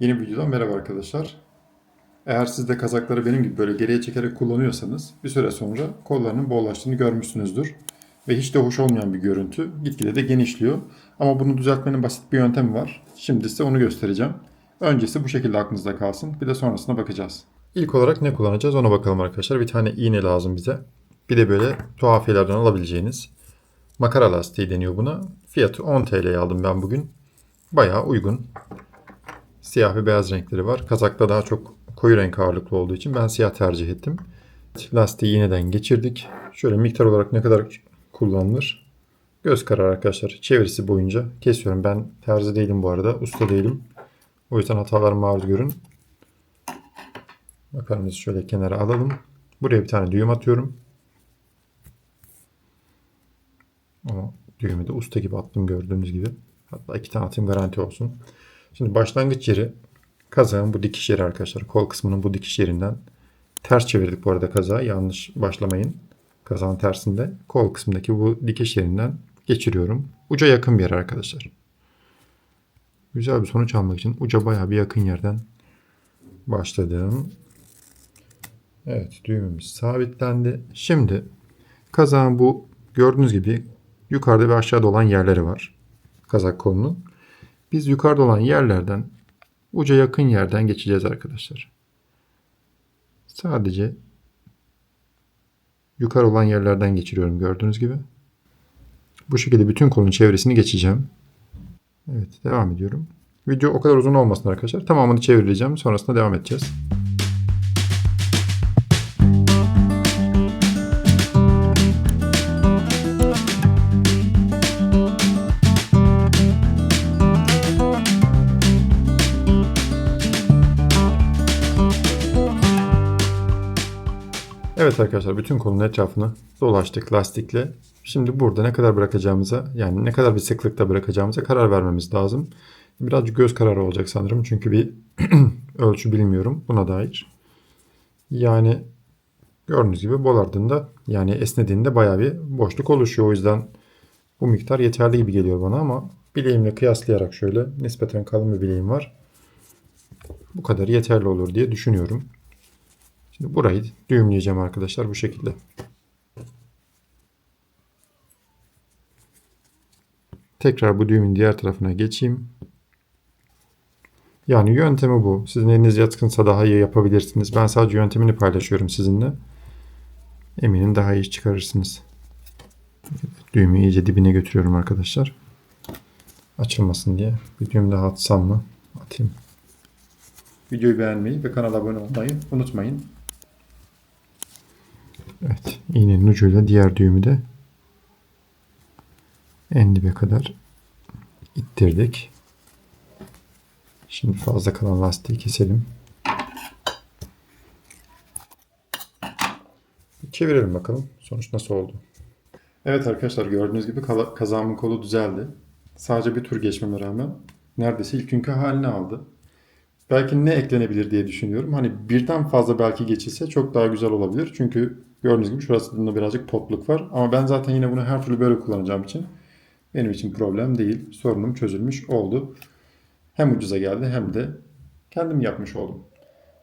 Yeni bir videodan merhaba arkadaşlar. Eğer siz de kazakları benim gibi böyle geriye çekerek kullanıyorsanız bir süre sonra kollarının bollaştığını görmüşsünüzdür. Ve hiç de hoş olmayan bir görüntü. Gitgide de genişliyor. Ama bunu düzeltmenin basit bir yöntemi var. Şimdi size onu göstereceğim. Öncesi bu şekilde aklınızda kalsın. Bir de sonrasına bakacağız. İlk olarak ne kullanacağız ona bakalım arkadaşlar. Bir tane iğne lazım bize. Bir de böyle tuhafiyelerden alabileceğiniz makara lastiği deniyor buna. Fiyatı 10 TL'ye aldım ben bugün. Bayağı uygun. Siyah ve beyaz renkleri var. Kazakta daha çok koyu renk ağırlıklı olduğu için ben siyah tercih ettim. Lastiği iğneden geçirdik. Şöyle miktar olarak ne kadar kullanılır? Göz kararı arkadaşlar. Çevirisi boyunca kesiyorum. Ben terzi değilim bu arada. Usta değilim. O yüzden hatalar maruz görün. Makarnamızı şöyle kenara alalım. Buraya bir tane düğüm atıyorum. Ama düğümü de usta gibi attım gördüğünüz gibi. Hatta iki tane atayım garanti olsun. Şimdi başlangıç yeri kazağın bu dikiş yeri arkadaşlar. Kol kısmının bu dikiş yerinden ters çevirdik bu arada kazağı. Yanlış başlamayın. Kazağın tersinde kol kısmındaki bu dikiş yerinden geçiriyorum. Uca yakın bir yer arkadaşlar. Güzel bir sonuç almak için uca bayağı bir yakın yerden başladım. Evet düğümümüz sabitlendi. Şimdi kazağın bu gördüğünüz gibi yukarıda ve aşağıda olan yerleri var. Kazak kolunun. Biz yukarıda olan yerlerden uca yakın yerden geçeceğiz arkadaşlar. Sadece yukarı olan yerlerden geçiriyorum gördüğünüz gibi. Bu şekilde bütün kolun çevresini geçeceğim. Evet devam ediyorum. Video o kadar uzun olmasın arkadaşlar. Tamamını çevireceğim. Sonrasında devam edeceğiz. Evet arkadaşlar bütün kolun etrafını dolaştık lastikle. Şimdi burada ne kadar bırakacağımıza yani ne kadar bir sıklıkta bırakacağımıza karar vermemiz lazım. Birazcık göz kararı olacak sanırım çünkü bir ölçü bilmiyorum buna dair. Yani gördüğünüz gibi bol ardında yani esnediğinde bayağı bir boşluk oluşuyor. O yüzden bu miktar yeterli gibi geliyor bana ama bileğimle kıyaslayarak şöyle nispeten kalın bir bileğim var. Bu kadar yeterli olur diye düşünüyorum. Şimdi burayı düğümleyeceğim arkadaşlar bu şekilde. Tekrar bu düğümün diğer tarafına geçeyim. Yani yöntemi bu. Sizin eliniz yatkınsa daha iyi yapabilirsiniz. Ben sadece yöntemini paylaşıyorum sizinle. Eminim daha iyi çıkarırsınız. Düğümü iyice dibine götürüyorum arkadaşlar. Açılmasın diye. Bir düğüm daha atsam mı? Atayım. Videoyu beğenmeyi ve kanala abone olmayı unutmayın. Evet, iğnenin ucuyla diğer düğümü de en dibe kadar ittirdik. Şimdi fazla kalan lastiği keselim. Çevirelim bakalım sonuç nasıl oldu. Evet arkadaşlar gördüğünüz gibi kazağımın kolu düzeldi. Sadece bir tur geçmeme rağmen neredeyse ilk günkü halini aldı. Belki ne eklenebilir diye düşünüyorum. Hani birden fazla belki geçilse çok daha güzel olabilir. Çünkü gördüğünüz gibi şurasında birazcık potluk var. Ama ben zaten yine bunu her türlü böyle kullanacağım için benim için problem değil. Sorunum çözülmüş oldu. Hem ucuza geldi hem de kendim yapmış oldum.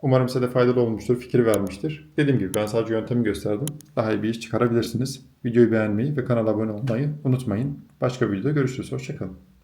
Umarım size de faydalı olmuştur, fikir vermiştir. Dediğim gibi ben sadece yöntemi gösterdim. Daha iyi bir iş çıkarabilirsiniz. Videoyu beğenmeyi ve kanala abone olmayı unutmayın. Başka bir videoda görüşürüz. Hoşçakalın.